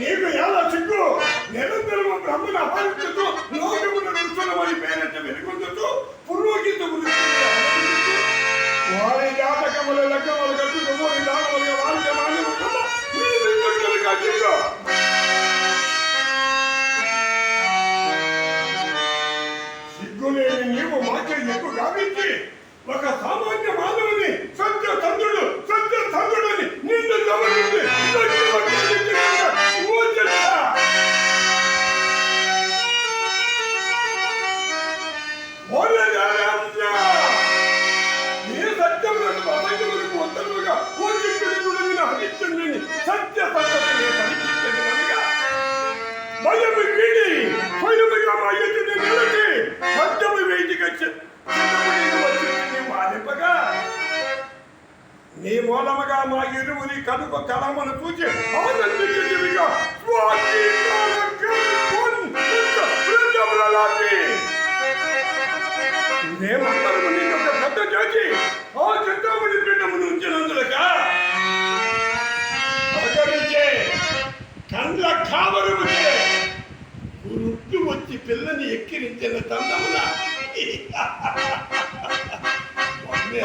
నీకు ఎలా చిక్కు? నిరంతరము బ్రహ్మను అపాలించు లోకమును నిలుచున్న వారి పేరెంట వెనుకొందుతూ పురోహిత గురించి వారి జాతకముల లెక్కములు కట్టుకుము విధానములు వారికి మాని ఉంటుందో మీరు ఇంకొకరిగా చిక్కు సిగ్గులేని నీవు మాకే ఎక్కువ గావించి ఒక సామాన్య మానవుని సత్య తండ్రుడు సత్య తండ్రుడు అని నిన్ను గమనించి సత్య సత్యతని పరీక్షించగలనుగా భయము వీడి భయముగా మా ఎదుటి నిలచి సత్యము వేదిక వాలిపగా నీ మూలముగా మా ఇరువుని కనుక కళమును చూచి ఆనందించుగా స్వాతి మేమందరము నీ యొక్క పెద్ద చేసి ఆ అవతరించే కండ్ల కావరముచే వచ్చి పిల్లని ఎక్కిరించిన తందమున వందే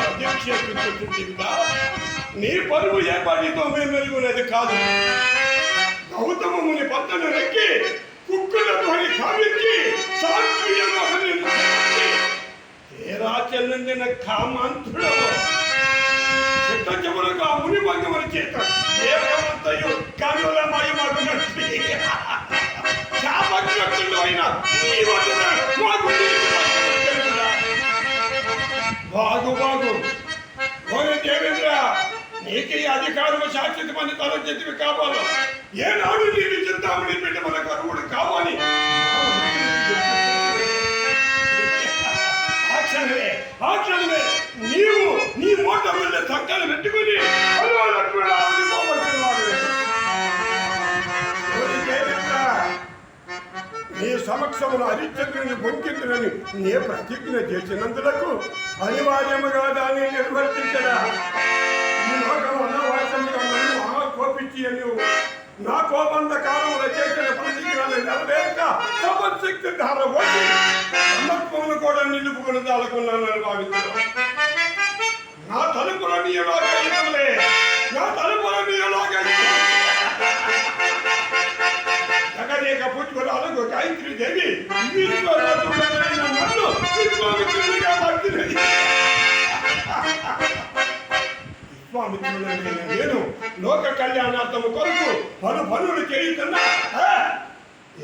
నీ పరువు ఏ పనితో మేము మెరుగునేది కాదు. గౌతమముని పద్దను నెక్కి కుక్కులతోని కావించి చెల్లిందిన కామాంతుడవు చిట్ట చివరకు ఆ ముని భంగముల చేత దేవమంతయు కనుల మయమగునట్టి శాపగ్రస్తులు అయిన మాకు బాగు బాగు. ఓరే దేవేంద్ర నీకే అధికారము శాశ్వతమని తల చెట్టువి సమక్షమును హరిచంద్రుని పొంకిందునని నే ప్రతిజ్ఞ చేసినందులకు అనివార్యముగా దాన్ని నిర్వర్తించరా ఈ లోకం అన్నవాసముగా నన్ను అని నా కోబంధ కాలంలో చేసిన ప్రతిజ్ఞలు నెరవేర్క సమశక్తి ధార వచ్చి సమత్వమును కూడా నిలుపుకొని దాడుకున్నానని భావిస్తున్నాను నా తలుపులో నీలాగా పుష్పరాలకు గాయత్రి దేవి నన్ను విశ్వామిత్రుడిగా మార్చినది విశ్వామిత్రుడైన నేను లోక కళ్యాణార్థము కొరకు పలు పనులు చేయుతున్నా.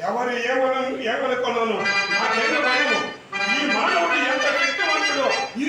ఎవరు ఏమను ఏమనుకున్నాను నాకేమో భయము? ఈ మానవుడు ఎంత శక్తివంతుడో ఈ